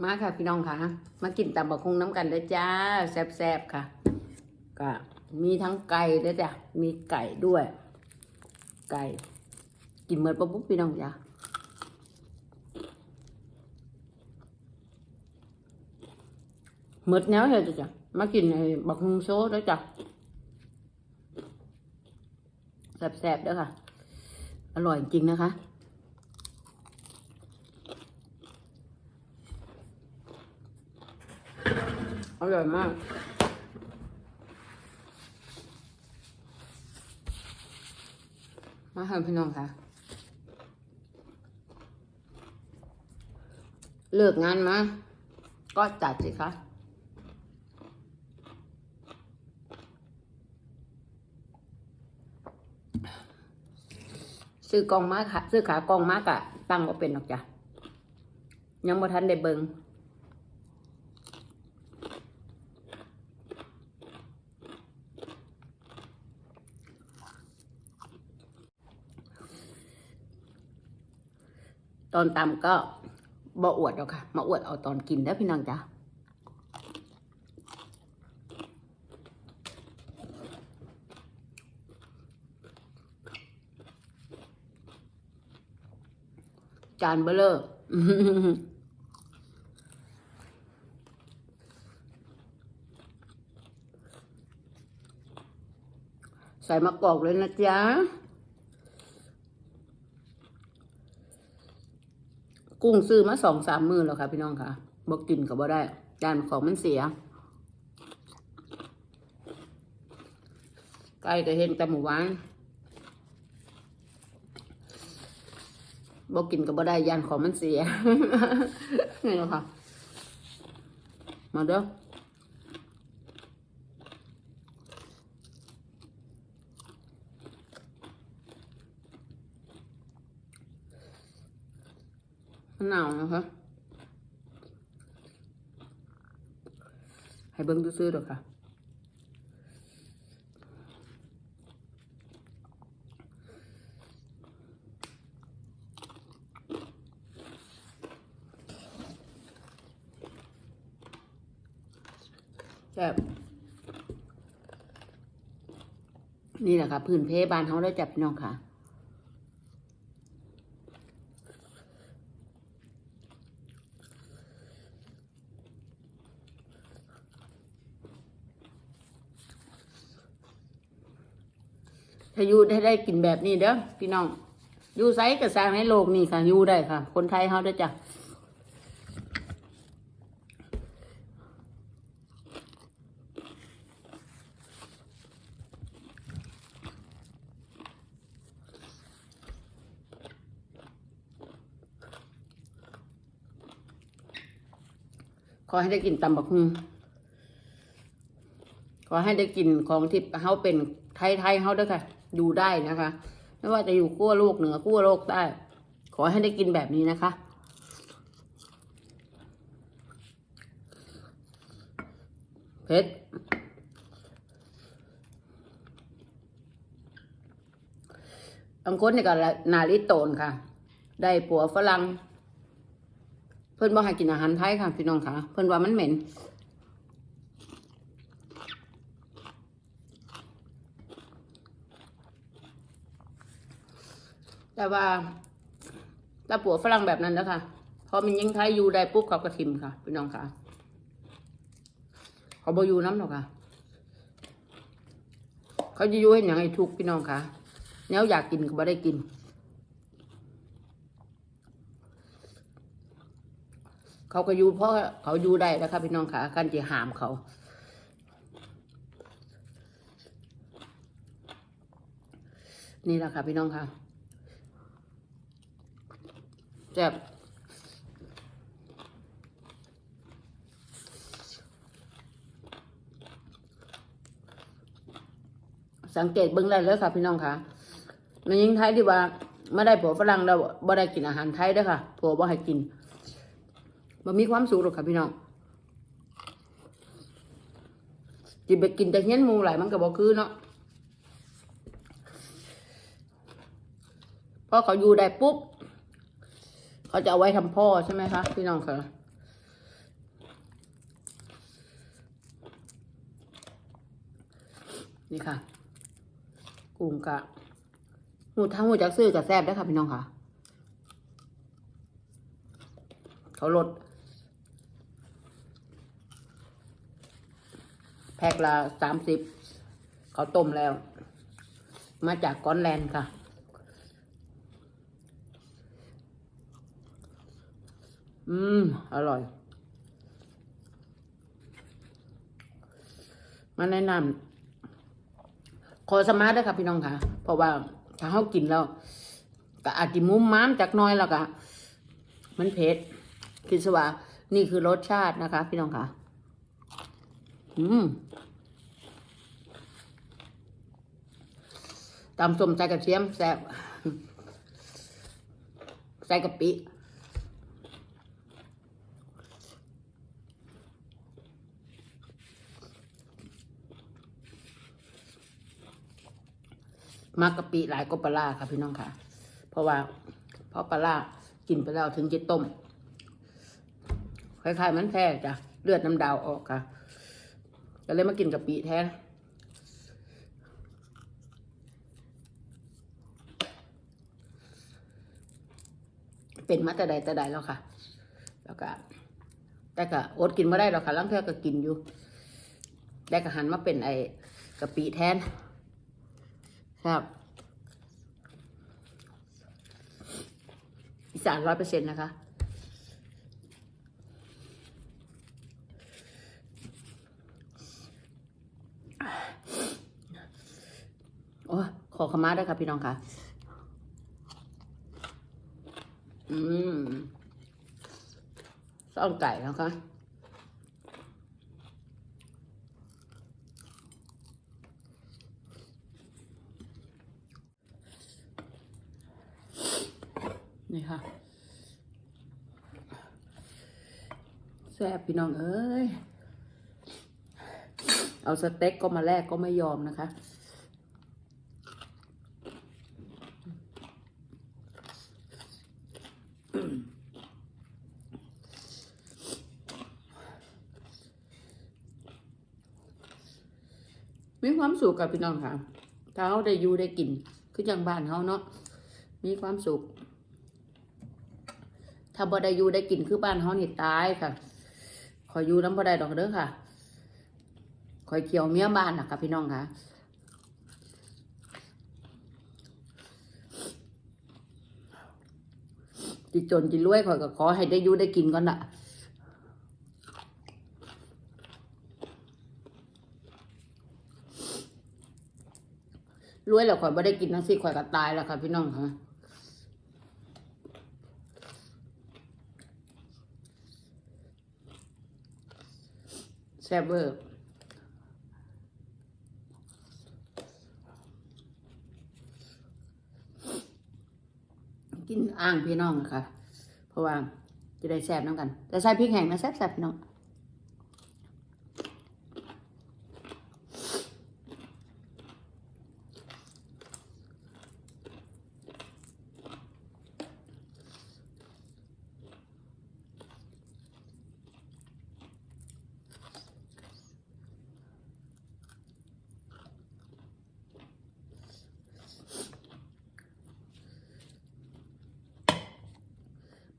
มาค่ะพี่น้องค่ะ มากินตำบักคงน้ำกันเด้จ้าแซ่บๆค่ะ ก็มีทั้งไก่ด้อจ้ะมีไก่ด้วย ไก่ กินเหมือนปะปุ๊บพี่น้องจ้าหมดแนวเลยจ้ะมากินไอ้บักฮุงโซ่ด้อจ้ะแซ่บๆด้อค่ะ อร่อยจริงนะคะ อร่อยมากมาค่ะพี่น้องค่ะ เลิกงานมา ก็จัดสิคะซื้อกองมากค่ะซื้อขากองมากอะตั้งก็เป็นหรอกจ้ะยังบ่ทันได้เบิง ตอนตำก็บ่อวดหรอกค่ะ มาอวดเอาตอนกินได้พี่น้องจ้ะจานเบลเลอร์ใส่มะกอกเลยนะจ๊ะ กุ้งซื้อมาสองสามมือแล้วค่ะ พี่น้องค่ะบอกกินก็บ่ได้จานของมันเสียไก่ก็เห็นแต่หมูหวานบอกกินก็บ่ได้ยานของมันเสียนี่แหละค่ะ มาเด้อ มันหนาวนะคะ ให้เบิ้งซื้อๆดอกค่ะ แซ่บนี่แหละค่ะ พื้นเพบานเขาได้จับพี่น้องค่ะาอยู่ได้ได้กินแบบนี้เด้อพี่น้อง อยู่ไซส์กับสร้างในโลกนี่ค่ะ อยู่ได้ค่ะ คนไทยเขาได้จ้ะขอให้ได้กินตำบักฮุงขอให้ได้กินของที่เขาเป็นไทยๆเขาด้วยค่ะ ดูได้นะคะ ไม่ว่าจะอยู่ขั้วโลกเหนือขั้วโลกใต้ ขอให้ได้กินแบบนี้นะคะเพชรบางคนนี่ก็นาลิโตนค่ะ ได้ผัวฝรั่งเพิ่อนบอกให้กินอาหารไทยค่ะ พี่น้องค่ะ เพิ่อนว่ามันเหม็น แต่ว่าถ้าผัวฝรั่งแบบนั้นนะคะพอมันยังไทยอยู่ได้ปุ๊บเขาก็ทิมค่ะพี่น้องค่ะเขาบอยู่น้ำหรอกค่ะ เขาจะอยู่ให้อย่างไอ้ทุกพี่น้องค่ะแนวอยากกินก็บ่ได้กินเขาก็อยู่เพราะเขาอยู่ได้แล้วค่ะพี่น้องค่ะกันจะหามเขา นี่แหละค่ะพี่น้องค่ะ แซ่บสังเกตเบื้องได้เลยค่ะ พี่น้องค่ะในยิงไทยที่ว่าไม่ได้ผัวฝรั่งเราบ่ได้กินอาหารไทยด้อค่ะผัวบ่ให้กินมันมีความสุขหรอกค่ะพี่น้องจิไปกินแต่เงี้ยนมูหลายมันก็บอกคือเนาะพอเขาอยู่ได้ปุ๊บ เขาจะเอาไว้ทำพ่อใช่ไหมคะ พี่น้องคะนี่ค่ะ กุ้งกะหูทั้งหูจักซื้อกับแซบได้ค่ะพี่น้องค่ะ เขาลดแพ็คละสามสิบเขาต้มแล้ว มาจากก้อนแลนค่ะ อืม อร่อย มาแนะนำขอสมาร์ทด้วยค่ะพี่น้องค่ะ เพราะว่าถ้าเขากินแล้วก็อาจจะมุมม้ามจากน้อยแล้วก็มันเผ็ดคิดซะว่า นี่คือรสชาตินะคะ พี่น้องค่ะ อืมตำส้มใส่กระเทียมแซ่บใส่กะปิ มักะปิหลายก็ปลาค่ะพี่น้องค่ะ เพราะว่าเพราะปลากินไปแล้วถึงจะต้มคล้ายๆมันแท้จ้ะเลือดน้ำดาวออกค่ะ ก็เลยมากินกะปิแทนเป็นมาแต่ใดแต่ใดแล้วค่ะ แล้วก็ แต่ก็อดกินไม่ได้หรอกค่ะลังเทื่อก็กินอยู่แต่ก็หันมาเป็นไอ้กะปิแทน ครับอีสานร้อยเปอร์เซ็นต์นะคะ โอ้ขอขมาด้วยค่ะพี่น้องค่ะ อืมซ่อนไก่แล้วค่ะ นี่ค่ะแซ่บพี่น้องเอ้ย เอาสเต็กก็มาแลกก็ไม่ยอมนะคะมีความสุขกับพี่น้องค่ะ เขาได้อยู่ได้กิน คือจังบ้านเขาเนาะ มีความสุข ถ้าบ่ได้อยู่ได้กินคือบ้านเฮานี่ตายค่ะขอยอยู่น้ำบ่ได้ดอกเด้อค่ะขอยเกี่ยวเมียบ้านนะค่ะพี่น้องค่ะจิจนจิรวยขอยก็ขอให้ได้อยู่ได้กินก่อนน่ะรวยแล้วข่อยบ่ได้กินทั้งสิข่อยก็ตายแล้วค่ะพี่น้องค่ะ แซ่บเวอร์กินอ่างพี่น้องอะค่ะ เพราะว่าจะได้แซ่บน้ำกัน แต่ใส่พริกแห้งนะแซ่บแซ่บพี่น้อง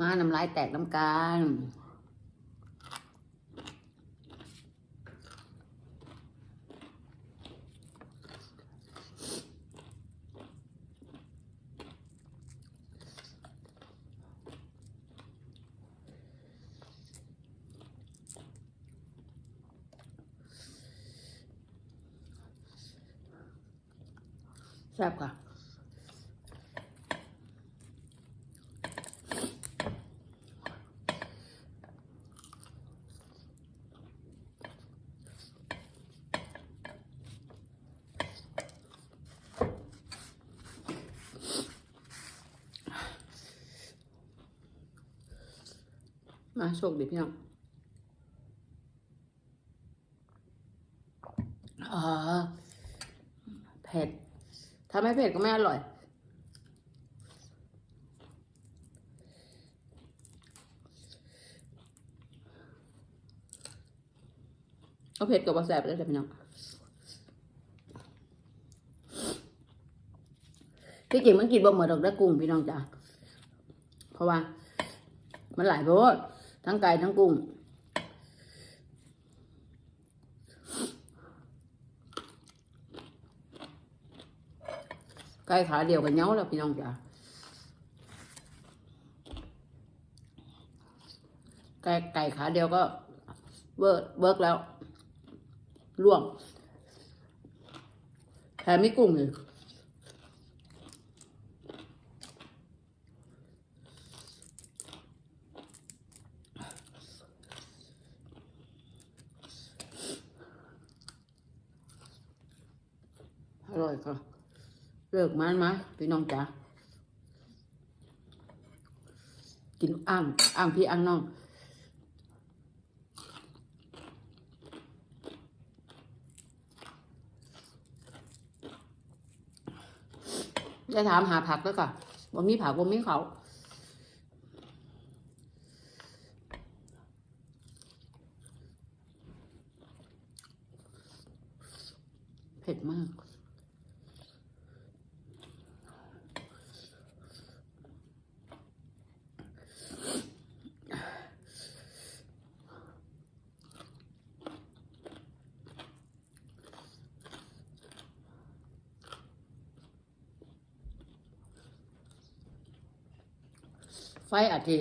มาน้ำลายแตกน้ำกันแซ่บค่ะ มาโชคดีพี่น้องอ่าเผ็ด ถ้าไม่เผ็ดก็ไม่อร่อยเอาเผ็ดกับวาแซบได้เลยพี่น้องที่จริงมันกินบ่หมดดอกได้อกุ้งพี่น้องจ้ะเพราะว่า มันหลายโพด ทั้งไก่ทั้งกุ้ง ไก่ขาเดียวกันเหงาแล้วพี่น้องจ้ะไก่ไก่ขาเดียวก็เวิร์กเวิร์กแล้วล่วงแถมไม่กุ้งเลยอร่อยค่ะ เลิกมันมาพี่น้องจ๋ากินอ่างอ่างพี่อ่างน้องจะถามหาผักแล้วก่อนบ่มีผักบ่มีเขาเผ็ดมาก ไฟอาทิ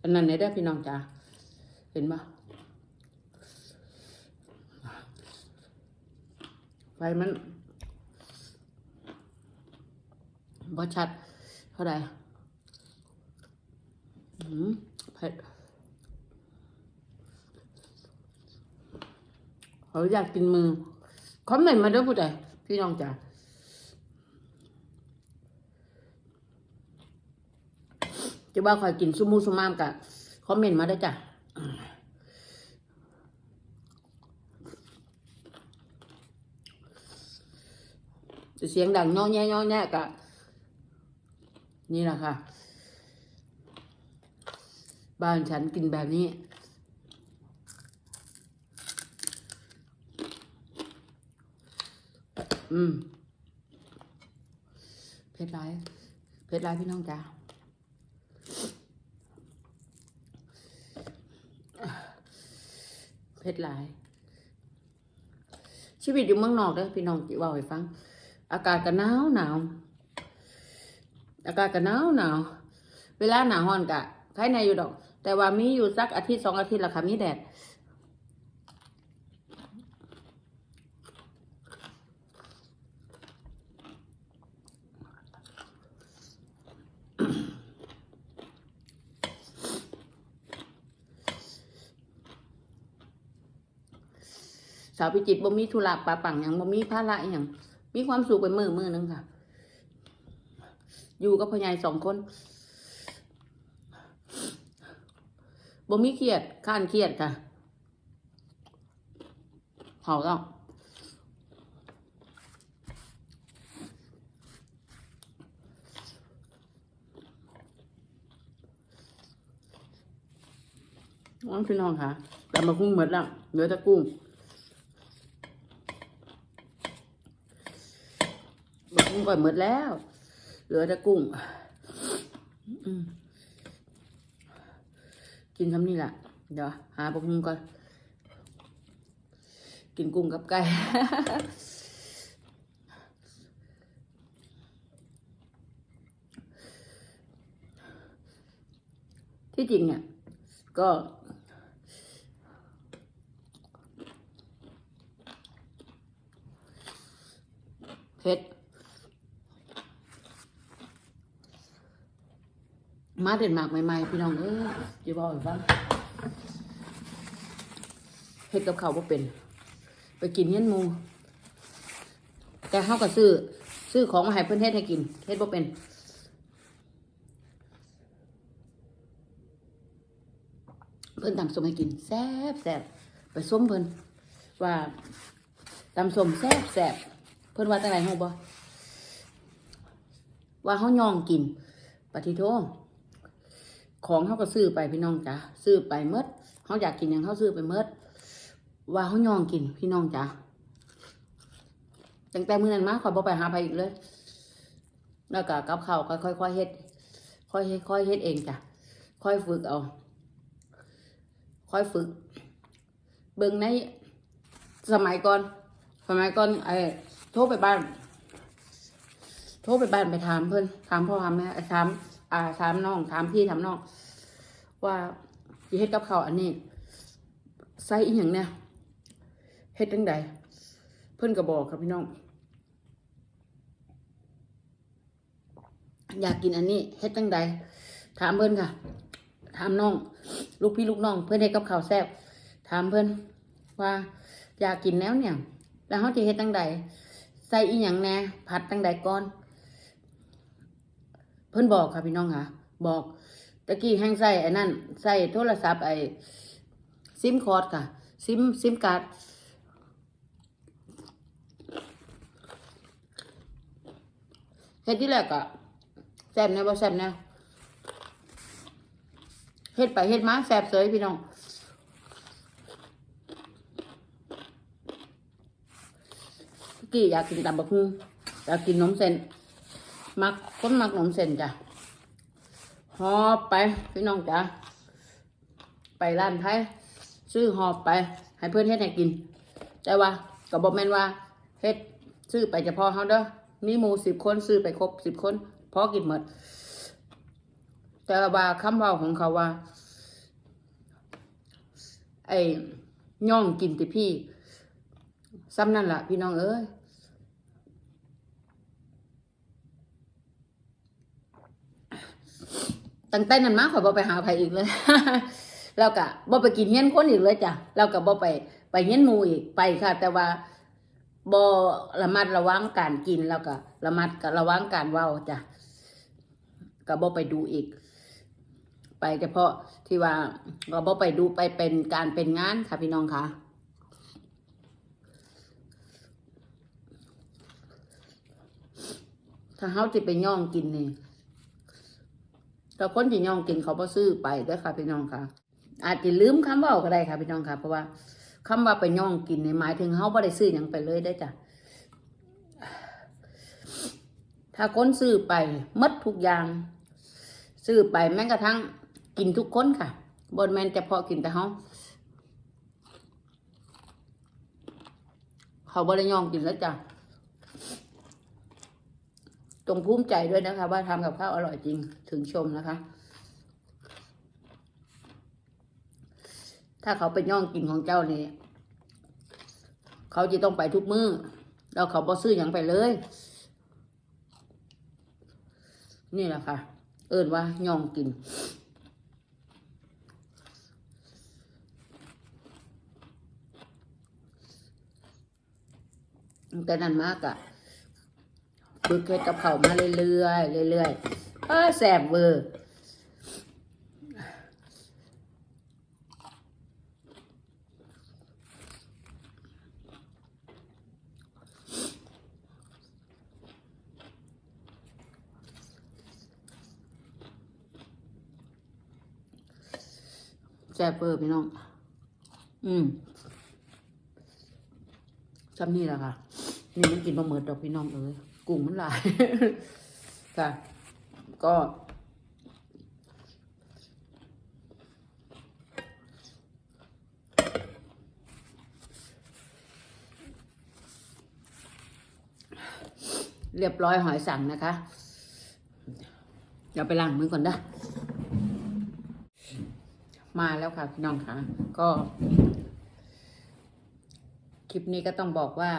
อันนั้นไหนได้พี่น้องจ้าเห็นปะไฟมันบ่ชัดเท่าไหร่เผ็ดเขาอยากกินมือคอมเมนต์มาด้วยผู้ใดพี่น้องจ้า จะว่าคอยกินซุมูซุมามกะคอมเมนต์มาได้จ้ะจะเสียงดังย่อแย่ย่อแย่กะนี่แหละค่ะ บ้านฉันกินแบบนี้อืมเผ็ดไรายเผ็ดไรายพี่น้องจ้า เพชรหลาย ชีวิตอยู่เมืองนอกเด้อพี่น้องจิเว่าให้ฟัง อากาศก็หนาวหนาวอากาศก็หนาวหนาวเวลาหนาวฮ้อนกะใครในอยู่ดอก แต่ว่ามีอยู่สักอาทิตย์สองอาทิตย์ละค่ะมีแดด สาวพิจิตบ่มีธุระปาปังหยังบ่มีภาระอย่างมีความสุขไปมือมือหนึงค่ะ อยู่กับพ่อใหญ่สองคนบ่มีเครียดข้านเครียดค่ะเผาต้องน้องพี่น้องค่ะแต่มาคุ้งหมดแล้วเหลือแต่กุ้ง บั กุ้งก่อนหมดแล้ว เหลือแต่กุ้งกินคำนี้แหละเดี๋ยวหาบักกุ้งก่อน กินกุ้งกับไก่ที่จริงเนี่ย ก็เผ็ด มาเด็ดหมากใหม่ๆพี่น้องเอ้ยอย่าบอกให้ฟังเฮ็ดกับเขาวบ่เป็น ไปกินเงี้ยนมู แต่เขาก็ซื้อ ซื้อของมาให้เพื่อนเฮ็ดให้กินเฮ็ดบ่าเป็นเพิ่นตำส้มให้กินแซ่บแซ่บไปส้มเพิ่นว่าตำส้มแซ่บแซ่บเพิ่นว่าจังไดฮู้บ่ว่าเฮาย่องกินปฏิโท ของเฮาก็ซื้อไปพี่น้องจ้ะซื้อไปเมดเฮาอยากกินหยังเฮาซื้อไปเมดว่าเฮายองกินพี่น้องจ้ะตั้งแต่มื้อนั้นมาข่อยบ่ไปหาไผอีกเลย แล้วก็กับข้าวก็ค่อยๆเฮ็ดค่อยเฮ็ดค่อยเฮ็ดเองจ้ะค่อยฝึกเอาค่อยฝึก เบิ่งในสมัยก่อน สมัยก่อนไอ้โทรไปบ้าน โทรไปบ้านไปถามเพิ่อนถามพ่อถามแม่ถาม อ่าถามน้องถามพี่ถามน้อง ว่าสิเฮ็ดกับเขาอันนี้ใส่อีหยังเนี่ยเฮ็ดจังใดเพิ่นก็บอกครับพี่น้อง อยากกินอันนี้เฮ็ดจังใดถามเพิ่นค่ะ ถามน้อง ลูกพี่ลูกน้อง เพิ่นเฮ็ดกับข้าวแซ่บถามเพิ่นว่า อยากกินแล้วเนี่ย แล้วเฮาสิเฮ็ดจังใดใส่อีหยังแน่ผัดจังใดก่อน เพิ่นบอกค่ะพี่น้องค่ะ บอกตะกี้แห้งใส่ไอ้นั่นใส่โทรศัพท์ไอ้ซิมคอร์ดค่ะ ซิมซิมการ์ดเฮ็ดที่แรกอะแซ่บแน่บ่แซ่บแน่เฮ็ดไปเฮ็ดมาแซ่บเสยพี่น้องตะกี้อยากกินตำบักหุ่งอยากกินนมเส้น มักคนมักนมเส้นจ้ะหอบไปพี่น้องจ้ะไปร้านไทยซื้อหอบไป ให้เพื่อนเฮ็ดให้กิน แต่ว่าก็บอกแม่นว่าเฮ็ดซื้อไปเฉพาะเฮาเด้อมีหมูสิบคนซื้อไปครบสิบคนพอกินหมด แต่ว่าคำว้าของเขาว่า ไอ้ย่องกินติพี่ซ้ำนั่นล่ะ พี่น้องเอ้ย ตั้งแต่นั้นมาข่อยบ่ไปหาไผอีกเลยแล้วก็บ่ไปกินเฮี้ยนคนอีกเลยจ้ะแล้วก็บ่ไปไปเฮี้ยนหมูอีกไปค่ะ แต่ว่าบ่ระมัดระวังการกินแล้วก็ระมัดก็ระวังการเว้าจ้ะก็บ่ไปดูอีก ไปเฉพาะที่ว่าก็บ่ไปดูไปเป็นการเป็นงานค่ะพี่น้องค่ะถ้าเฮาสิไปย่องกินนี่ แต่คนที่ย่องกินเขาบ่ซื้อไปเด้วยค่ะพี่น้องค่ะ อาจจะลืมคำเว่าก็ได้ค่ะพี่น้องค่ะเพราะว่าคำว่าไปย่องกินในหมายถึงเขาบ่ได้ซื้อหยังไปเลยได้จ้ะถ้าคนซื้อไปหมดทุกอย่าง ซื้อไปแม้กระทั่งกินทุกคนค่ะบนแมนแต่พอกินแต่เขาเขาบ่ได้ย่องกินแล้วจ้ะ ตรงภูมิใจด้วยนะคะ ว่าทำกับข้าวอร่อยจริงถึงชมนะคะ ถ้าเขาเป็นย่องกินของเจ้านี่เขาจะต้องไปทุกมือ้อแล้วเขาบอซื้ออย่างไปเลย นี่แหละค่ะ เอินว่าย่องกินแต่นั้นมากอะ ฝึกเฮ็ดกับเขามาเรื่อยๆเรื่อยๆเออแสบเวอร์แซ่บเบอร์พี่น้อง อืมจำนี่แหละค่ะ นี่มันกินปลาหมึกดอกพี่น้องเอ้ย กุ้งมันหลาย ค่ะ ก็ เรียบร้อยหอยสังนะคะ เดี๋ยวไปล้างมือก่อนนะมาแล้วค่ะพี่น้องค่ะ ก็ คลิปนี้ก็ต้องบอกว่า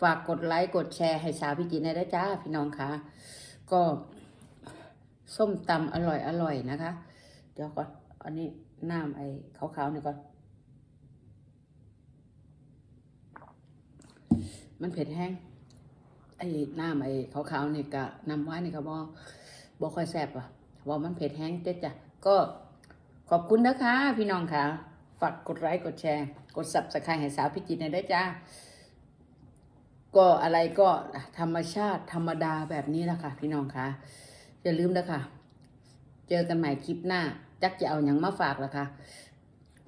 ฝากกดไลค์กดแชร์ให้สาวพี่จีนได้ด้จ้าพี่น้องคะก็ส้มตำอร่อยอร่อยนะคะ เดี๋ยวก่อนอันนี้น้ำไอ้ขาวๆนี่ก่อน มันเผ็ดแห้งไอ้น้ำไอ้ขาวๆนี่กะน้ำหวานนี่ก็บ่บ่ค่อยแซ่บอะว่ามันเผ็ดแห้งเจ๊จ้ะก็ขอบคุณนะคะ พี่น้องค่ะฝากกดไลค์กดแชร์ กด subscribe ให้สาวพิจิตรในอยด้จ้า ก็อะไรก็ธรรมชาติธรรมดาแบบนี้แหละค่ะพี่น้องคะอย่าลืมนะคะเจอกันใหม่คลิปหน้า จักจะเอาอย่างมาฝากละค่ะ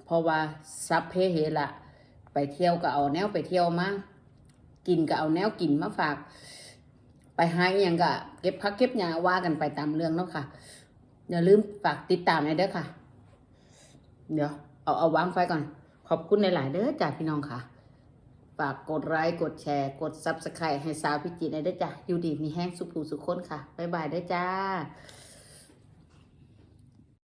เพราะว่าซับเพเหละไปเที่ยวก็เอาแนวไปเที่ยวมากินก็เอาแนวกินมาฝาก ไปหาอหยังก็เก็บพักเก็บยาว่ากันไปตามเรื่องเนาะค่ะอย่าลืมฝากติดตามหน่อยเด้อค่ะ เดี๋ยวเอาเอาวางไฟก่อน ขอบคุณหลายๆเด้อจ้าพี่น้องค่ะ ฝากกดไลค์กดแชร์กดซับสไครต์ให้สาวพิจิตรได้จ้าอยู่ดีมีแห้งสุภูสุขคนค่ะ บ๊ายบายได้จ้า